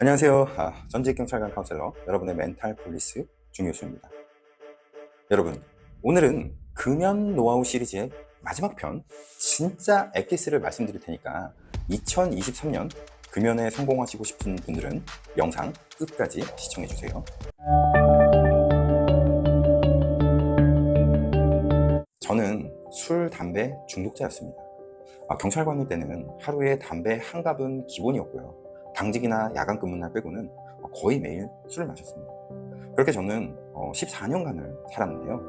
안녕하세요. 아, 전직 경찰관 카운셀러 여러분의 멘탈 폴리스 중효수입니다. 여러분, 오늘은 금연 노하우 시리즈의 마지막 편 진짜 엑기스를 말씀드릴 테니까 2023년 금연에 성공하시고 싶은 분들은 영상 끝까지 시청해 주세요. 저는 술, 담배 중독자였습니다. 아, 경찰관일 때는 하루에 담배 한 갑은 기본이었고요. 당직이나 야간 근무날 빼고는 거의 매일 술을 마셨습니다. 그렇게 저는 14년간을 살았는데요.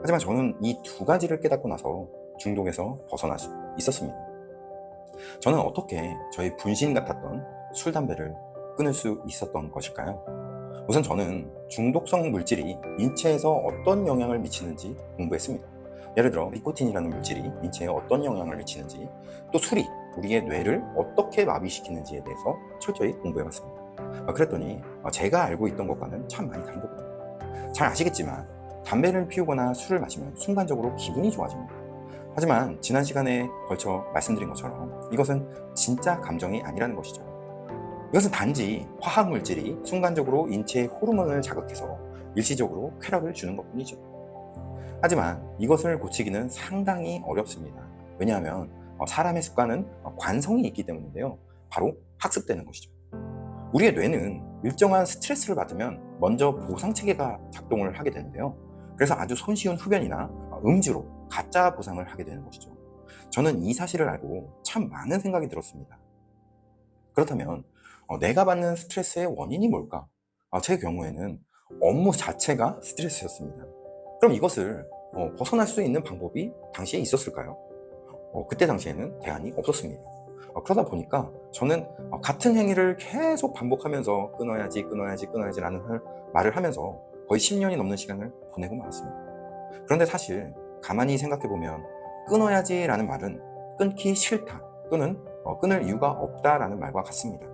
하지만 저는 이 두 가지를 깨닫고 나서 중독에서 벗어날 수 있었습니다. 저는 어떻게 저의 분신 같았던 술, 담배를 끊을 수 있었던 것일까요? 우선 저는 중독성 물질이 인체에서 어떤 영향을 미치는지 공부했습니다. 예를 들어 니코틴이라는 물질이 인체에 어떤 영향을 미치는지 또 술이 우리의 뇌를 어떻게 마비시키는지에 대해서 철저히 공부해봤습니다. 아, 그랬더니 제가 알고 있던 것과는 참 많이 거거든요. 잘 아시겠지만 담배를 피우거나 술을 마시면 순간적으로 기분이 좋아집니다. 하지만 지난 시간에 걸쳐 말씀드린 것처럼 이것은 진짜 감정이 아니라는 것이죠. 이것은 단지 화학 물질이 순간적으로 인체의 호르몬을 자극해서 일시적으로 쾌락을 주는 것 뿐이죠. 하지만 이것을 고치기는 상당히 어렵습니다. 왜냐하면 어, 사람의 습관은 관성이 있기 때문인데요. 바로 학습되는 것이죠. 우리의 뇌는 일정한 스트레스를 받으면 먼저 보상 체계가 작동을 하게 되는데요. 그래서 아주 손쉬운 흡연이나 음주로 가짜 보상을 하게 되는 것이죠. 저는 이 사실을 알고 참 많은 생각이 들었습니다. 그렇다면 어, 내가 받는 스트레스의 원인이 뭘까? 아, 제 경우에는 업무 자체가 스트레스였습니다. 그럼 이것을 어, 벗어날 수 있는 방법이 당시에 있었을까요? 어, 그때 당시에는 대안이 없었습니다. 어, 그러다 보니까 저는 어, 같은 행위를 계속 반복하면서 끊어야지, 끊어야지, 끊어야지 라는 말을 하면서 거의 10년이 넘는 시간을 보내고 말았습니다. 그런데 사실 가만히 생각해보면 끊어야지 라는 말은 끊기 싫다 또는 어, 끊을 이유가 없다 라는 말과 같습니다.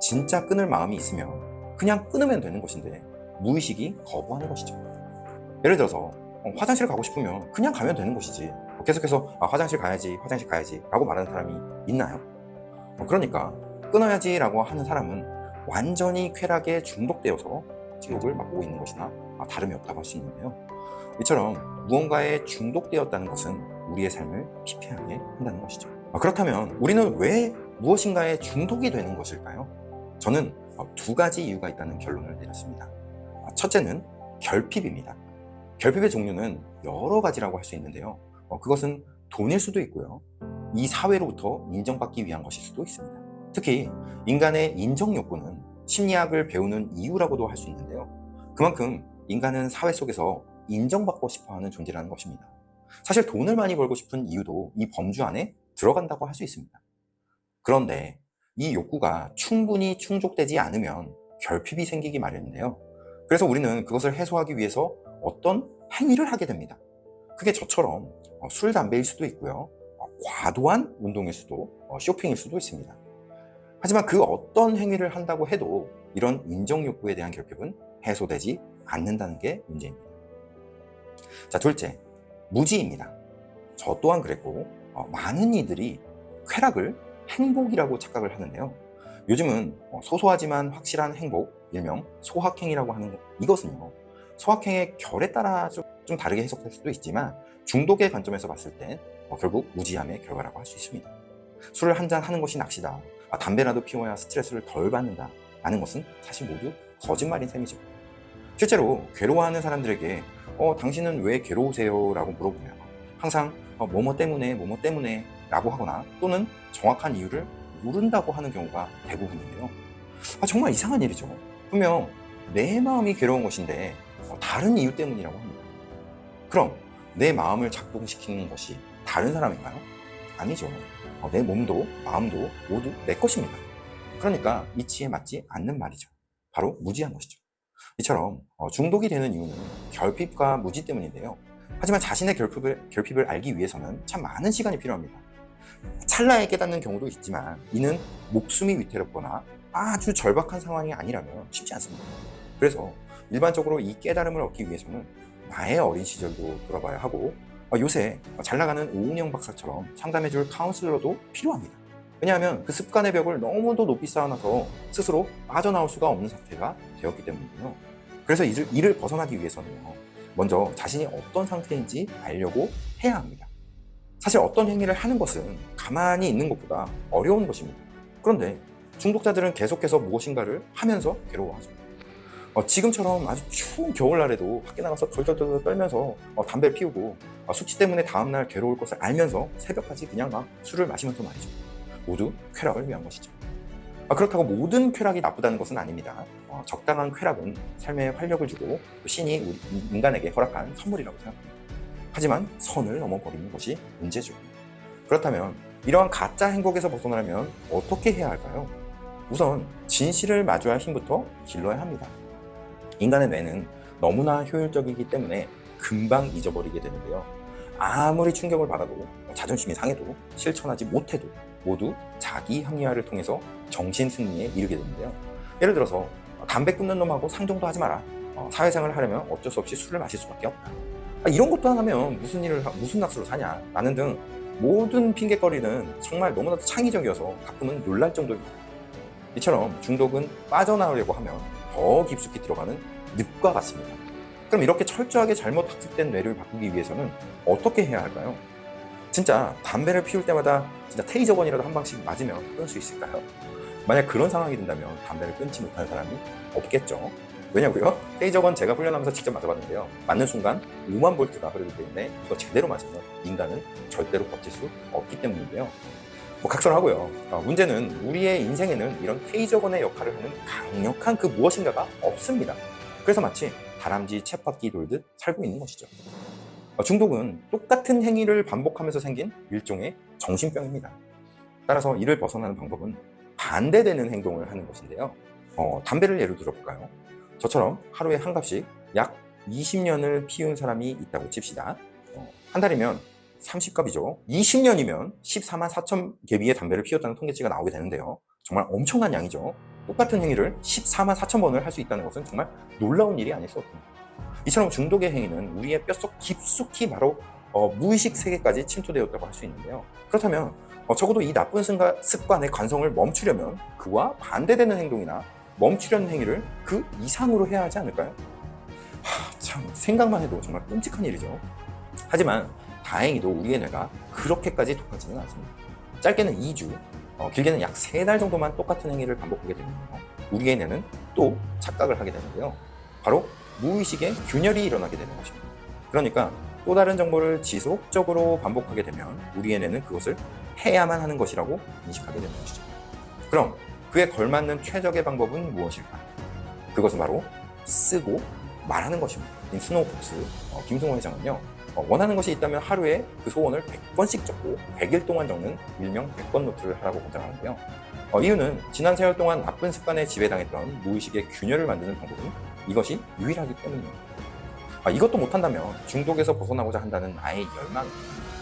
진짜 끊을 마음이 있으면 그냥 끊으면 되는 것인데 무의식이 거부하는 것이죠. 예를 들어서 어, 화장실 가고 싶으면 그냥 가면 되는 것이지 계속해서 아, 화장실 가야지 화장실 가야지 라고 말하는 사람이 있나요? 어, 그러니까 끊어야지 라고 하는 사람은 완전히 쾌락에 중독되어서 지옥을 맛보고 있는 것이나 아, 다름이 없다고 할 수 있는데요 이처럼 무언가에 중독되었다는 것은 우리의 삶을 피폐하게 한다는 것이죠 아, 그렇다면 우리는 왜 무엇인가에 중독이 되는 것일까요? 저는 어, 두 가지 이유가 있다는 결론을 내렸습니다 아, 첫째는 결핍입니다 결핍의 종류는 여러 가지라고 할 수 있는데요. 어, 그것은 돈일 수도 있고요. 이 사회로부터 인정받기 위한 것일 수도 있습니다. 특히 인간의 인정 욕구는 심리학을 배우는 이유라고도 할 수 있는데요. 그만큼 인간은 사회 속에서 인정받고 싶어 하는 존재라는 것입니다. 사실 돈을 많이 벌고 싶은 이유도 이 범주 안에 들어간다고 할 수 있습니다. 그런데 이 욕구가 충분히 충족되지 않으면 결핍이 생기기 마련인데요. 그래서 우리는 그것을 해소하기 위해서 어떤 행위를 하게 됩니다. 그게 저처럼 어, 술, 담배일 수도 있고요. 어, 과도한 운동일 수도, 어, 쇼핑일 수도 있습니다. 하지만 그 어떤 행위를 한다고 해도 이런 인정 욕구에 대한 결핍은 해소되지 않는다는 게 문제입니다. 자, 둘째, 무지입니다. 저 또한 그랬고, 많은 이들이 쾌락을 행복이라고 착각을 하는데요. 요즘은 소소하지만 확실한 행복, 일명 소확행이라고 하는 것, 이것은요, 소확행의 결에 따라 좀, 좀 다르게 해석될 수도 있지만 중독의 관점에서 봤을 때 어, 결국 무지함의 결과라고 할 수 있습니다. 술을 한 잔 하는 것이 낚시다. 아, 담배라도 피워야 스트레스를 덜 받는다. 라는 것은 사실 모두 거짓말인 셈이죠. 실제로 괴로워하는 사람들에게 어, 당신은 왜 괴로우세요? 라고 물어보면 항상 어, 뭐뭐 때문에 뭐뭐 때문에 라고 하거나 또는 정확한 이유를 모른다고 하는 경우가 대부분인데요. 아, 정말 이상한 일이죠. 분명 내 마음이 괴로운 것인데 어, 다른 이유 때문이라고 합니다. 그럼 내 마음을 작동시키는 것이 다른 사람인가요? 아니죠. 어, 내 몸도 마음도 모두 내 것입니다. 그러니까 이치에 맞지 않는 말이죠. 바로 무지한 것이죠. 이처럼 어, 중독이 되는 이유는 결핍과 무지 때문인데요. 하지만 자신의 결핍을, 결핍을 알기 위해서는 참 많은 시간이 필요합니다. 찰나에 깨닫는 경우도 있지만 이는 목숨이 위태롭거나 아주 절박한 상황이 아니라면 쉽지 않습니다. 그래서 일반적으로 이 깨달음을 얻기 위해서는 나의 어린 시절도 돌아봐야 하고 어, 요새 잘 나가는 오은영 박사처럼 상담해줄 카운슬러도 필요합니다. 왜냐하면 그 습관의 벽을 너무도 높이 쌓아놔서 스스로 빠져나올 수가 없는 상태가 되었기 때문이에요. 그래서 이를, 이를 벗어나기 위해서는요. 먼저 자신이 어떤 상태인지 알려고 해야 합니다. 사실 어떤 행위를 하는 것은 가만히 있는 것보다 어려운 것입니다. 그런데 중독자들은 계속해서 무엇인가를 하면서 괴로워하죠. 어, 지금처럼 아주 추운 겨울날에도 밖에 나가서 덜덜덜 떨면서 어, 담배를 피우고 어, 숙취 때문에 다음날 괴로울 것을 알면서 새벽까지 그냥 막 술을 마시면서 말이죠. 모두 쾌락을 위한 것이죠. 아, 그렇다고 모든 쾌락이 나쁘다는 것은 아닙니다. 어, 적당한 쾌락은 삶에 활력을 주고 또 신이 인간에게 허락한 선물이라고 생각합니다. 하지만 선을 넘어버리는 것이 문제죠. 그렇다면 이러한 가짜 행복에서 벗어나려면 어떻게 해야 할까요? 우선 진실을 마주할 힘부터 길러야 합니다. 인간의 뇌는 너무나 효율적이기 때문에 금방 잊어버리게 되는데요. 아무리 충격을 받아도 자존심이 상해도 실천하지 못해도 모두 자기 합리화를 통해서 정신 승리에 이르게 되는데요. 예를 들어서 담배 끊는 놈하고 상종도 하지 마라. 어, 사회생활을 하려면 어쩔 수 없이 술을 마실 수밖에 없다. 아, 이런 것도 안 하면 무슨 일을 하- 무슨 낚시로 사냐? 라는 등 모든 핑계거리는 정말 너무나도 창의적이어서 가끔은 놀랄 정도입니다. 이처럼 중독은 빠져나오려고 하면 더 깊숙이 들어가는 늪과 같습니다. 그럼 이렇게 철저하게 잘못 학습된 뇌를 바꾸기 위해서는 어떻게 해야 할까요? 진짜 담배를 피울 때마다 진짜 테이저건이라도 한 방씩 맞으면 끊을 수 있을까요? 만약 그런 상황이 된다면 담배를 끊지 못하는 사람이 없겠죠. 왜냐고요? 테이저건 제가 훈련하면서 직접 맞아봤는데요. 맞는 순간 5만 볼트가 흐르기 때문에 이거 제대로 맞으면 인간은 절대로 버틸 수 없기 때문인데요. 뭐 각설하고요. 어, 문제는 우리의 인생에는 이런 테이저건의 역할을 하는 강력한 그 무엇인가가 없습니다. 그래서 마치 다람쥐 쳇바퀴 돌듯 살고 있는 것이죠. 어, 중독은 똑같은 행위를 반복하면서 생긴 일종의 정신병입니다. 따라서 이를 벗어나는 방법은 반대되는 행동을 하는 것인데요. 어, 담배를 예로 들어볼까요? 저처럼 하루에 한 갑씩 약 20년을 피운 사람이 있다고 칩시다. 어, 한 달이면 30갑이죠. 20년이면 14만 4천 개비의 담배를 피웠다는 통계치가 나오게 되는데요. 정말 엄청난 양이죠. 똑같은 행위를 14만 4천 번을 할 수 있다는 것은 정말 놀라운 일이 아닐 수 없습니다. 이처럼 중독의 행위는 우리의 뼛속 깊숙이 바로 어, 무의식 세계까지 침투되었다고 할 수 있는데요. 그렇다면 어, 적어도 이 나쁜 습관- 습관의 관성을 멈추려면 그와 반대되는 행동이나 멈추려는 행위를 그 이상으로 해야 하지 않을까요? 하, 참 생각만 해도 정말 끔찍한 일이죠. 하지만 다행히도 우리의 뇌가 그렇게까지 독하지는 않습니다. 짧게는 2주, 어, 길게는 약 3달 정도만 똑같은 행위를 반복하게 되면요. 우리의 뇌는 또 착각을 하게 되는데요. 바로 무의식의 균열이 일어나게 되는 것입니다. 그러니까 또 다른 정보를 지속적으로 반복하게 되면 우리의 뇌는 그것을 해야만 하는 것이라고 인식하게 되는 것이죠. 그럼 그에 걸맞는 최적의 방법은 무엇일까? 그것은 바로 쓰고 말하는 것입니다. 인 스노우폭스 어, 김승호 회장은요. 어, 원하는 것이 있다면 하루에 그 소원을 100번씩 적고 100일 동안 적는 일명 100번 노트를 하라고 권장하는데요. 어, 이유는 지난 세월 동안 나쁜 습관에 지배당했던 무의식의 균열을 만드는 방법은 이것이 유일하기 때문입니다. 아, 이것도 못한다면 중독에서 벗어나고자 한다는 나의 열망,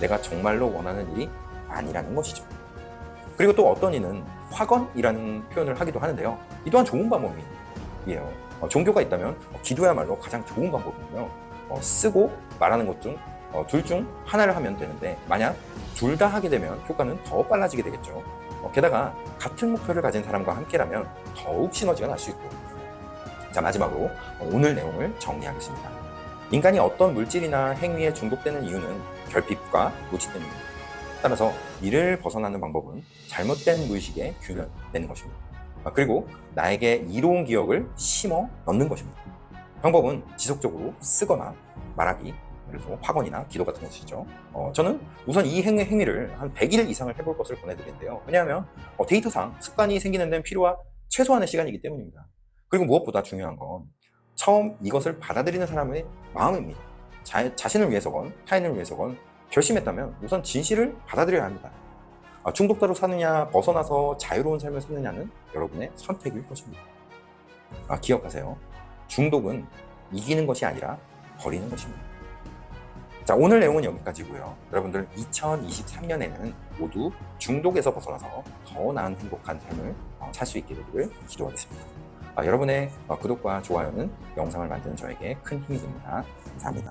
내가 정말로 원하는 일이 아니라는 것이죠. 그리고 또 어떤 이는 화건이라는 표현을 하기도 하는데요. 이 또한 좋은 방법이에요. 어, 종교가 있다면 어, 기도야말로 가장 좋은 방법이고요. 어, 쓰고 말하는 것 중 둘 중 하나를 하면 되는데 만약 둘 다 하게 되면 효과는 더 빨라지게 되겠죠. 어, 게다가 같은 목표를 가진 사람과 함께라면 더욱 시너지가 날 수 있고 자 마지막으로 어, 오늘 내용을 정리하겠습니다. 인간이 어떤 물질이나 행위에 중독되는 이유는 결핍과 무지 때문입니다. 따라서 이를 벗어나는 방법은 잘못된 무의식에 균을 내는 것입니다. 아, 그리고 나에게 이로운 기억을 심어 넣는 것입니다. 방법은 지속적으로 쓰거나 말하기, 예를 들어 화건이나 기도 같은 것이죠. 어, 저는 우선 이 행위, 행위를 한 100일 이상을 해볼 것을 권해드리는데요. 왜냐하면 어, 데이터상 습관이 생기는 데는 필요한 최소한의 시간이기 때문입니다. 그리고 무엇보다 중요한 건 처음 이것을 받아들이는 사람의 마음입니다. 자, 자신을 위해서건 타인을 위해서건 결심했다면 우선 진실을 받아들여야 합니다. 아, 중독자로 사느냐 벗어나서 자유로운 삶을 사느냐는 여러분의 선택일 것입니다. 아, 기억하세요. 중독은 이기는 것이 아니라 버리는 것입니다. 자, 오늘 내용은 여기까지고요. 여러분들 2023년에는 모두 중독에서 벗어나서 더 나은 행복한 삶을 살 수 있게 되기를 기도하겠습니다. 아, 여러분의 어, 구독과 좋아요는 영상을 만드는 저에게 큰 힘이 됩니다. 감사합니다.